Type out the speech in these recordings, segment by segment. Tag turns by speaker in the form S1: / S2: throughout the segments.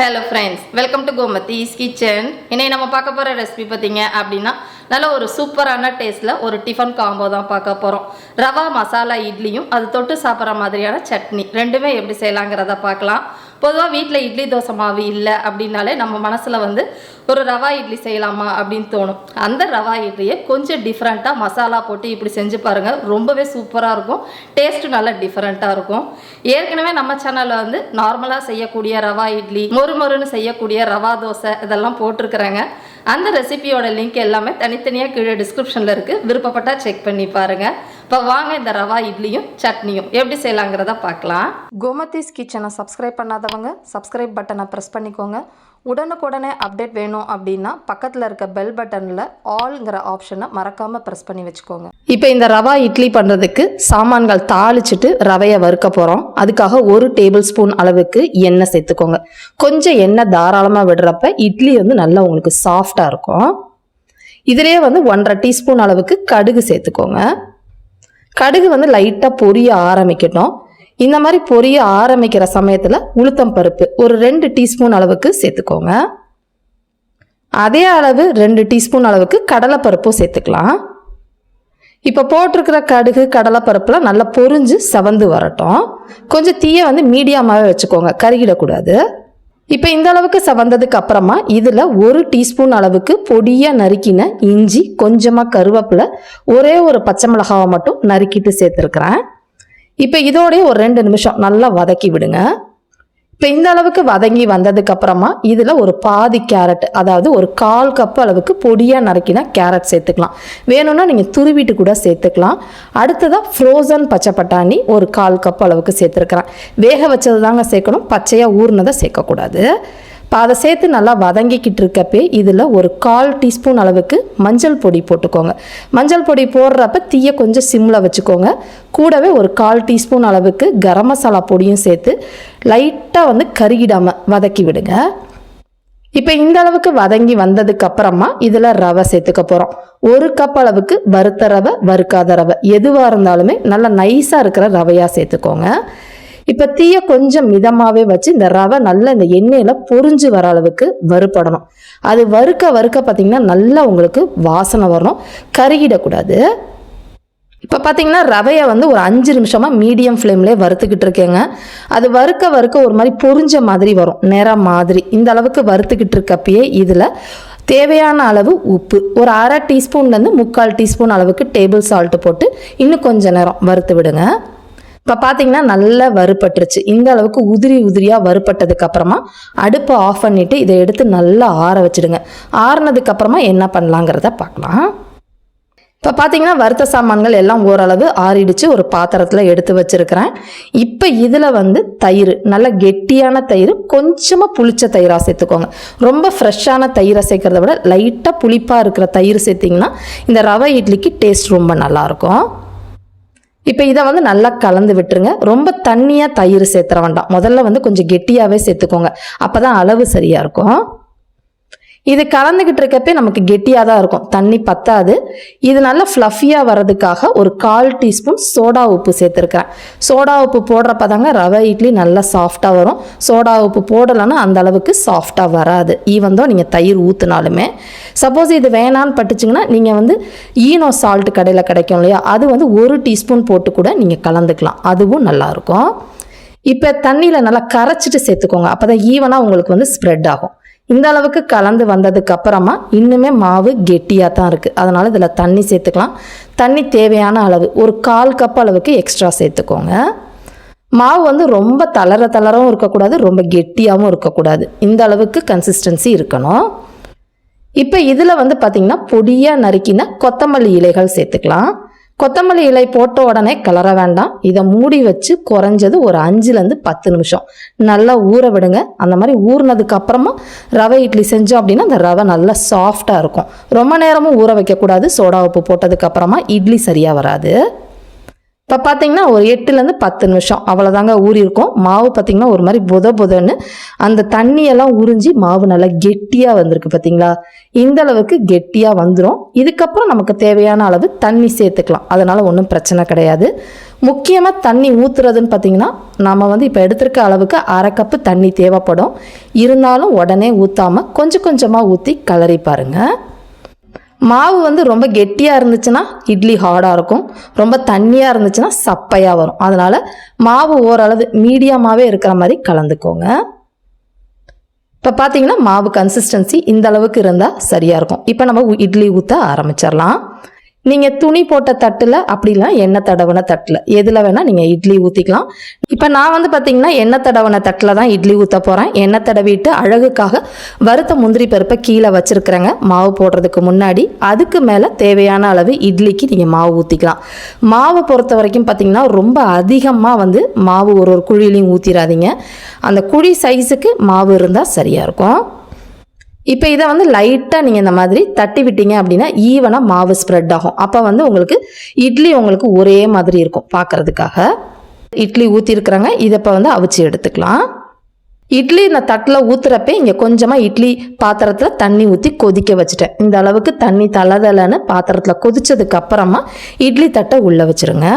S1: Hello friends welcome to Gomathi's kitchen இன்னைக்கு நம்ம பார்க்க போகிற ரெசிபி பார்த்தீங்க அப்படின்னா நல்ல ஒரு சூப்பரான டேஸ்ட்டில் ஒரு டிஃபன் காம்போ தான் பார்க்க போகிறோம் ரவா மசாலா இட்லியும் அது தொட்டு சாப்பிட்ற மாதிரியான சட்னி. ரெண்டுமே எப்படி செய்யலாங்கிறத பார்க்கலாம். பொதுவாக வீட்டில் இட்லி தோசை மாவு இல்லை அப்படின்னாலே நம்ம மனசில் வந்து ஒரு ரவா இட்லி செய்யலாமா அப்படின்னு தோணும். அந்த ரவா இட்லியை கொஞ்சம் டிஃப்ரெண்ட்டாக மசாலா போட்டு இப்படி செஞ்சு பாருங்கள் ரொம்பவே சூப்பராக இருக்கும். டேஸ்ட்டு நல்லா டிஃப்ரெண்ட்டாக இருக்கும். ஏற்கனவே நம்ம சேனலில் வந்து நார்மலாக செய்யக்கூடிய ரவா இட்லி மொறு மொறுன்னு செய்யக்கூடிய ரவா தோசை இதெல்லாம் போட்டிருக்கிறேங்க. அந்த ரெசிபியோட லிங்க் எல்லாமே தனித்தனியாக கீழே டிஸ்கிரிப்ஷனில் இருக்குது விருப்பப்பட்டால் செக் பண்ணி பாருங்கள் இப்போ வாங்க இந்த ரவா இட்லியும் சட்னியும். எப்படி செய்யலாங்கிறத பார்க்கலாம். கோமதிஸ் கிச்சனை சப்ஸ்கிரைப் பண்ணாதவங்க சப்ஸ்கிரைப் பட்டனை ப்ரெஸ் பண்ணிக்கோங்க. உடனுக்குடனே அப்டேட் வேணும் அப்படின்னா பக்கத்தில் இருக்க பெல் பட்டனில் ஆல்ங்கிற ஆப்ஷனை மறக்காமல் ப்ரெஸ் பண்ணி வச்சுக்கோங்க. இப்போ இந்த ரவா இட்லி பண்ணுறதுக்கு சாமான்கள் தாளிச்சிட்டு ரவையை வறுக்க போகிறோம் அதுக்காக ஒரு டேபிள் ஸ்பூன் அளவுக்கு எண்ணெய் சேர்த்துக்கோங்க. கொஞ்சம் எண்ணெய் தாராளமாக விடுறப்ப இட்லி வந்து நல்லா உங்களுக்கு சாஃப்டாக இருக்கும். இதிலே வந்து ஒன்றரை டீஸ்பூன் அளவுக்கு கடுகு சேர்த்துக்கோங்க. கடுகு வந்து லைட்டாக பொரிய ஆரம்பிக்கட்டும். இந்த மாதிரி பொரிய ஆரம்பிக்கிற சமயத்தில் உளுத்தம் பருப்பு ஒரு ரெண்டு டீஸ்பூன் அளவுக்கு சேர்த்துக்கோங்க. அதே அளவு ரெண்டு டீஸ்பூன் அளவுக்கு கடலைப்பருப்பும் சேர்த்துக்கலாம். இப்போ போட்டிருக்கிற கடுகு கடலைப்பருப்புலாம் நல்லா பொரிஞ்சு செவந்து வரட்டும். கொஞ்சம் தீயை வந்து மீடியமாகவே வச்சுக்கோங்க கருகிடக்கூடாது. இப்போ இந்த அளவுக்கு செவந்ததுக்கு அப்புறமா இதில் ஒரு டீஸ்பூன் அளவுக்கு பொடியாக நறுக்கின இஞ்சி கொஞ்சமாக கருவேப்பிலை ஒரே ஒரு பச்சை மிளகாவை மட்டும் நறுக்கிட்டு சேர்த்துருக்குறேன். இப்போ இதோடய ஒரு ரெண்டு நிமிஷம் நல்லா வதக்கி விடுங்க. இப்போ இந்த அளவுக்கு வதங்கி வந்ததுக்கு அப்புறமா இதில் ஒரு பாதி கேரட் அதாவது ஒரு கால் கப் அளவுக்கு பொடியாக நறுக்கினா கேரட் சேர்த்துக்கலாம். வேணும்னா நீங்கள் துருவிட்டு கூட சேர்த்துக்கலாம். அடுத்ததாக ஃப்ரோசன் பச்சை பட்டாணி ஒரு கால் கப் அளவுக்கு சேர்த்துருக்குறேன். வேக வச்சது தாங்க சேர்க்கணும் பச்சையாக ஊறினதை சேர்க்கக்கூடாது. இப்போ அதை சேர்த்து நல்லா வதங்கிக்கிட்டு இருக்கப்பே இதில் ஒரு கால் டீஸ்பூன் அளவுக்கு மஞ்சள் பொடி போட்டுக்கோங்க. மஞ்சள் பொடி போடுறப்ப தீயை கொஞ்சம் சிம்மில் வச்சுக்கோங்க. கூடவே ஒரு கால் டீஸ்பூன் அளவுக்கு கரம் மசாலா பொடியும் சேர்த்து லைட்டாக வந்து கருகிடாமல் வதக்கி விடுங்க. இப்போ இந்த அளவுக்கு வதங்கி வந்ததுக்கு அப்புறமா இதில் ரவை சேர்த்துக்க போகிறோம் ஒரு கப் அளவுக்கு வறுத்த ரவை வறுக்காத ரவை. எதுவாக இருந்தாலுமே நல்லா நைஸாக இருக்கிற ரவையாக சேர்த்துக்கோங்க. இப்போ தீயை கொஞ்சம் மிதமாகவே வச்சு இந்த ரவை நல்லா இந்த எண்ணெயில் பொறிஞ்சு வர அளவுக்கு வறுப்படணும் அது வறுக்க வறுக்க பார்த்திங்கன்னா நல்லா உங்களுக்கு வாசனை வரணும். கருகிடக்கூடாது. இப்போ பார்த்தீங்கன்னா ரவையை வந்து ஒரு அஞ்சு நிமிஷமாக மீடியம் ஃப்ளேம்லேயே வறுத்துக்கிட்டு இருக்கேங்க. அது வறுக்க வறுக்க ஒரு மாதிரி பொரிஞ்ச மாதிரி வரும். நிறம் மாதிரி. இந்த அளவுக்கு வறுத்துக்கிட்டு இருக்கப்பயே இதில் தேவையான அளவு உப்பு. ஒரு அரை டீஸ்பூன்லேருந்து முக்கால் டீஸ்பூன் அளவுக்கு டேபிள் சால்ட்டு போட்டு இன்னும் கொஞ்சம் நேரம் வறுத்து விடுங்க. இப்போ பார்த்தீங்கன்னா நல்லா வறுபட்டுருச்சு. இந்த அளவுக்கு உதிரி உதிரியாக வறுபட்டதுக்கு அப்புறமா அடுப்பை ஆஃப் பண்ணிவிட்டு இதை எடுத்து நல்லா ஆற வச்சிடுங்க. ஆறுனதுக்கு அப்புறமா என்ன பண்ணலாங்கிறத பார்க்கலாம் இப்போ பார்த்தீங்கன்னா வறுத்த சாமான்கள் எல்லாம் ஓரளவு ஆறிடுச்சு. ஒரு பாத்திரத்தில் எடுத்து வச்சுருக்கிறேன். இப்போ இதில் வந்து தயிர் நல்ல கெட்டியான தயிர் கொஞ்சமாக புளிச்ச தயிராக சேர்த்துக்கோங்க. ரொம்ப ஃப்ரெஷ்ஷான தயிரை சேர்க்கறத விட லைட்டாக புளிப்பாக இருக்கிற தயிர் சேர்த்திங்கன்னா இந்த ரவை இட்லிக்கு டேஸ்ட் ரொம்ப நல்லாயிருக்கும் இப்போ இதை வந்து நல்லா கலந்து விட்டுருங்க. ரொம்ப தண்ணியாக தயிர் சேர்த்துற வேண்டாம். முதல்ல வந்து கொஞ்சம் கெட்டியாகவே சேர்த்துக்கோங்க. அப்போ தான் அளவு சரியாக இருக்கும். இது கலந்துக்கிட்டு இருக்கப்பே நமக்கு கெட்டியாக தான் இருக்கும். தண்ணி பத்தாது. இது நல்லா ஃப்ளஃபியாக வர்றதுக்காக ஒரு கால் டீஸ்பூன் சோடா உப்பு சேர்த்துருக்கிறேன். சோடா உப்பு போடுறப்ப தாங்க ரவை இட்லி நல்லா சாஃப்டாக வரும். சோடா உப்பு போடலைன்னா அந்த அளவுக்கு சாஃப்டாக வராது. ஈவன் தான் நீங்கள் தயிர் ஊற்றுனாலுமே சப்போஸ் இது வேணான்னு பட்டுச்சிங்கன்னா நீங்கள் வந்து ஈனோ சால்ட் கடையில் கிடைக்கும் இல்லையா? அது வந்து ஒரு டீஸ்பூன் போட்டு கூட நீங்கள் கலந்துக்கலாம். அதுவும் நல்லாயிருக்கும் இப்போ தண்ணியில் நல்லா கரைச்சிட்டு சேர்த்துக்கோங்க. அப்போ தான் ஈவனாக உங்களுக்கு வந்து ஸ்ப்ரெட் ஆகும். இந்த அளவுக்கு கலந்து வந்ததுக்கு அப்புறமா இன்னுமே மாவு கெட்டியாக தான் இருக்குது அதனால் இதில் தண்ணி சேர்த்துக்கலாம். தண்ணி தேவையான அளவு ஒரு கால் கப் அளவுக்கு எக்ஸ்ட்ரா சேர்த்துக்கோங்க. மாவு வந்து ரொம்ப தளர தளரவும் இருக்கக்கூடாது ரொம்ப கெட்டியாகவும் இருக்கக்கூடாது. இந்த அளவுக்கு கன்சிஸ்டன்சி இருக்கணும். இப்போ இதில் வந்து பார்த்திங்கன்னா பொடியாக நறுக்கின கொத்தமல்லி இலைகள் சேர்த்துக்கலாம். கொத்தமல்லி இலை போட்ட உடனே கிளற வேண்டாம். இதை மூடி வச்சு குறைஞ்சது ஒரு அஞ்சுலேருந்து பத்து நிமிஷம். நல்லா ஊற விடுங்க. அந்த மாதிரி ஊறினதுக்கு அப்புறமா ரவை இட்லி செஞ்சோம் அப்படின்னா அந்த ரவை நல்லா சாஃப்டாக இருக்கும். ரொம்ப நேரமும் ஊற வைக்கக்கூடாது. சோடா உப்பு போட்டதுக்கு அப்புறமா இட்லி சரியாக வராது. இப்போ பார்த்தீங்கன்னா ஒரு எட்டுலேருந்து பத்து நிமிஷம் அவ்வளோதாங்க ஊறி இருக்கும். மாவு பார்த்தீங்கன்னா ஒரு மாதிரி புத புதன்னு அந்த தண்ணியெல்லாம் உறிஞ்சி மாவு நல்லா கெட்டியாக வந்திருக்கு பார்த்தீங்களா இந்த அளவுக்கு கெட்டியாக வந்துடும் இதுக்கப்புறம் நமக்கு தேவையான அளவு தண்ணி சேர்த்துக்கலாம். அதனால் ஒன்றும் பிரச்சனை கிடையாது.
S2: முக்கியமாக தண்ணி ஊற்றுறதுன்னு பார்த்தீங்கன்னா நம்ம வந்து இப்போ எடுத்திருக்க அளவுக்கு அரை கப்பு தண்ணி தேவைப்படும். இருந்தாலும் உடனே ஊற்றாமல் கொஞ்சம் கொஞ்சமாக ஊற்றி கலரி பாருங்கள் மாவு வந்து ரொம்ப கெட்டியாக இருந்துச்சுன்னா இட்லி ஹார்டாக இருக்கும். ரொம்ப தண்ணியாக இருந்துச்சுன்னா சப்பையாக வரும். அதனால் மாவு ஓரளவு மீடியமாகவே இருக்கிற மாதிரி கலந்துக்கோங்க. இப்போ பார்த்தீங்கன்னா மாவு கன்சிஸ்டன்சி இந்த அளவுக்கு இருந்தால் சரியாக இருக்கும். இப்போ நம்ம இட்லி ஊற்ற ஆரம்பிச்சிடலாம். நீங்கள் துணி போட்ட தட்டில் அப்படிலாம் எண்ணெய் தடவின தட்டில். எதில் வேணால் நீங்கள் இட்லி ஊற்றிக்கலாம் இப்போ நான் வந்து பார்த்தீங்கன்னா எண்ணெய் தடவின தட்டில் தான் இட்லி ஊற்ற போகிறேன் எண்ணெய் தடவிட்டு அழகுக்காக வறுத்த முந்திரி பருப்பை கீழே வச்சுருக்கிறேங்க. மாவு போடுறதுக்கு முன்னாடி அதுக்கு மேலே தேவையான அளவு இட்லிக்கு நீங்கள் மாவு ஊற்றிக்கலாம் மாவை பொறுத்த வரைக்கும் பார்த்தீங்கன்னா ரொம்ப அதிகமாக வந்து மாவு ஒரு ஒரு குழிலையும் ஊற்றிடாதீங்க அந்த குழி சைஸுக்கு மாவு இருந்தால் சரியாக இருக்கும். இப்போ இதை வந்து லைட்டாக நீங்கள் இந்த மாதிரி தட்டி விட்டீங்க அப்படின்னா ஈவனாக மாவு ஸ்ப்ரெட் ஆகும். அப்போ வந்து உங்களுக்கு இட்லி உங்களுக்கு ஒரே மாதிரி இருக்கும் பார்க்குறதுக்காக இட்லி ஊற்றிருக்கிறாங்க இதை இப்போ வந்து அவிச்சு எடுத்துக்கலாம். இட்லி இந்த தட்டில் ஊற்றுறப்ப இங்கே கொஞ்சமாக இட்லி பாத்திரத்தில் தண்ணி ஊற்றி கொதிக்க வச்சுட்டேன். இந்த அளவுக்கு தண்ணி தளதளன்னு பாத்திரத்தில் கொதிச்சதுக்கு அப்புறமா இட்லி தட்டை உள்ளே வச்சுருங்க.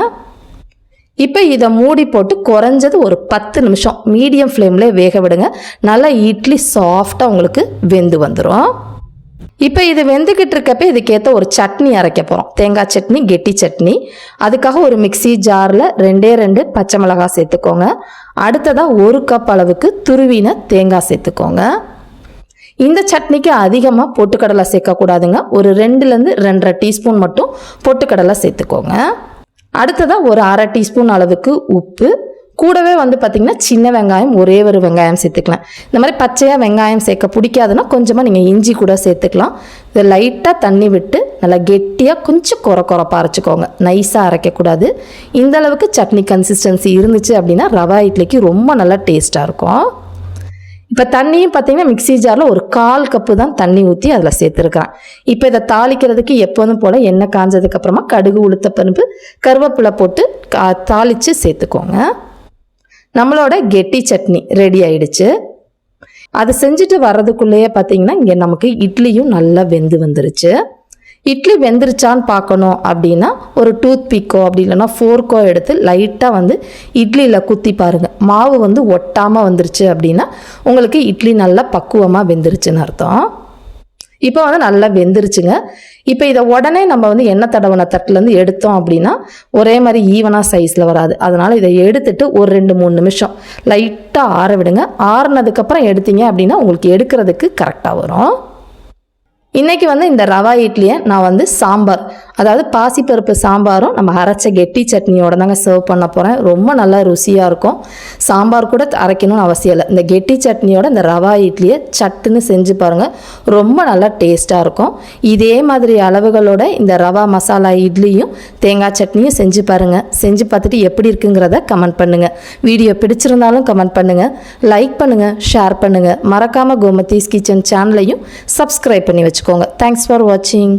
S2: இப்போ இதை மூடி போட்டு குறைஞ்சது ஒரு பத்து நிமிஷம். மீடியம் ஃப்ளேமில் வேக விடுங்க. நல்லா இட்லி சாஃப்டாக உங்களுக்கு வெந்து வந்துடும் இப்போ இது வெந்துக்கிட்டு இருக்கப்ப இதுக்கேற்ற ஒரு சட்னி அரைக்க போகிறோம் தேங்காய் சட்னி கெட்டி சட்னி. அதுக்காக ஒரு மிக்ஸி ஜாரில் ரெண்டே ரெண்டு பச்சை மிளகாய் சேர்த்துக்கோங்க. அடுத்ததாக ஒரு கப் அளவுக்கு துருவின தேங்காய் சேர்த்துக்கோங்க. இந்த சட்னிக்கு அதிகமாக பொட்டுக்கடலை சேர்க்கக்கூடாதுங்க. ஒரு ரெண்டுலேருந்து ரெண்டரை டீஸ்பூன் மட்டும் பொட்டுக்கடலை சேர்த்துக்கோங்க. அடுத்ததாக ஒரு அரை டீஸ்பூன் அளவுக்கு உப்பு. கூடவே வந்து பார்த்திங்கன்னா சின்ன வெங்காயம் ஒரே ஒரு வெங்காயம் சேர்த்துக்கலாம். இந்த மாதிரி பச்சையாக வெங்காயம் சேர்க்க பிடிக்காதுன்னா கொஞ்சமாக நீங்கள் இஞ்சி கூட சேர்த்துக்கலாம். இதை லைட்டாக தண்ணி விட்டு நல்லா கெட்டியாக கொஞ்சம் குறை குறைப்பாக அரைச்சிக்கோங்க. நைஸாக அரைக்கக்கூடாது. இந்த அளவுக்கு சட்னி கன்சிஸ்டன்சி இருந்துச்சு அப்படின்னா ரவா இட்லிக்கு ரொம்ப நல்லா டேஸ்ட்டாக இருக்கும். இப்போ தண்ணியும் பார்த்தீங்கன்னா மிக்ஸி ஜாரில் ஒரு கால் கப்பு தான் தண்ணி ஊற்றி அதில் சேர்த்துருக்கிறேன். இப்போ இதை தாளிக்கிறதுக்கு எப்போதும் போல் எண்ணெய் காஞ்சதுக்கப்புறமா கடுகு உளுத்த பருப்பு கருவேப்பிலை போட்டு கா தாளித்து சேர்த்துக்கோங்க. நம்மளோட கெட்டி சட்னி ரெடி ஆயிடுச்சு. அதை செஞ்சுட்டு வர்றதுக்குள்ளேயே பார்த்தீங்கன்னா இங்கே நமக்கு இட்லியும் நல்லா வெந்து வந்துருச்சு. இட்லி வெந்துருச்சான்னு பார்க்கணும் அப்படின்னா ஒரு டூத் பிக்கோ அப்படி இல்லைன்னா ஃபோர்க்கோ எடுத்து லைட்டாக வந்து இட்லியில் குத்தி பாருங்கள் மாவு வந்து ஒட்டாமல் வந்துருச்சு அப்படின்னா உங்களுக்கு இட்லி நல்லா பக்குவமாக வெந்துருச்சுன்னு அர்த்தம். இப்போ வந்து நல்லா வெந்துருச்சுங்க. இப்போ இதை உடனே நம்ம வந்து எண்ணெய் தடவின தட்டுலேருந்து எடுத்தோம் அப்படின்னா ஒரே மாதிரி ஈவனாக சைஸில் வராது. அதனால் இதை எடுத்துட்டு ஒரு ரெண்டு மூணு நிமிஷம் லைட்டாக ஆற விடுங்க. ஆறுனதுக்கப்புறம் எடுத்தீங்க அப்படின்னா உங்களுக்கு எடுக்கிறதுக்கு கரெக்டாக வரும். இன்றைக்கி வந்து இந்த ரவா இட்லியை நான் வந்து சாம்பார் அதாவது பாசிப்பருப்பு சாம்பாரும் நம்ம அரைச்ச கெட்டி சட்னியோட தாங்க சர்வ் பண்ண போகிறேன் ரொம்ப நல்லா ருசியாக இருக்கும். சாம்பார் கூட அரைக்கணும்னு அவசியம் இல்லை. இந்த கெட்டி சட்னியோட இந்த ரவா இட்லியை சட்டுன்னு செஞ்சு பாருங்கள் ரொம்ப நல்லா டேஸ்ட்டாக இருக்கும். இதே மாதிரி அளவுகளோட இந்த ரவா மசாலா இட்லியும் தேங்காய் சட்னியும் செஞ்சு பாருங்கள் செஞ்சு பார்த்துட்டு எப்படி இருக்குங்கிறத கமெண்ட் பண்ணுங்கள் வீடியோ பிடிச்சிருந்தாலும் கமெண்ட் பண்ணுங்கள் லைக் பண்ணுங்கள் ஷேர் பண்ணுங்கள் மறக்காமல் கோமதீஸ் கிச்சன் சேனலையும் சப்ஸ்கிரைப் பண்ணி வச்சுக்கோங்க. தேங்க்ஸ் ஃபார் வாட்சிங்